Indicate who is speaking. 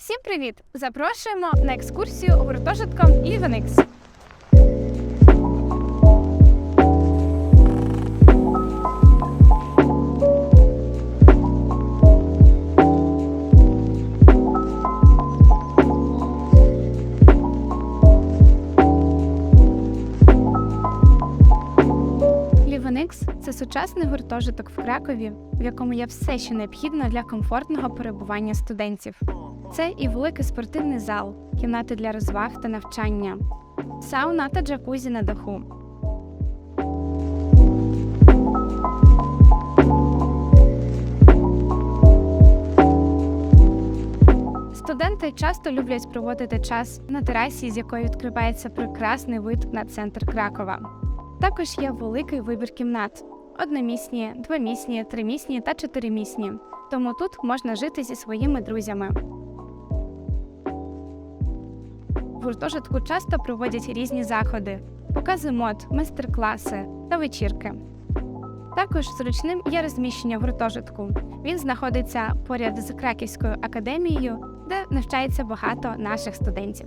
Speaker 1: Всім привіт! Запрошуємо на екскурсію гуртожитком Лівеникс. Лівеникс це сучасний гуртожиток в Кракові, в якому є все, що необхідно для комфортного перебування студентів. Це і великий спортивний зал, кімнати для розваг та навчання, сауна та джакузі на даху. Студенти часто люблять проводити час на терасі, з якої відкривається прекрасний вид на центр Кракова. Також є великий вибір кімнат: одномісні, двомісні, тримісні та чотиримісні. Тому тут можна жити зі своїми друзями. В гуртожитку часто проводять різні заходи, покази мод, майстер-класи та вечірки. Також зручним є розміщення гуртожитку. Він знаходиться поряд з Краківською академією, де навчається багато наших студентів.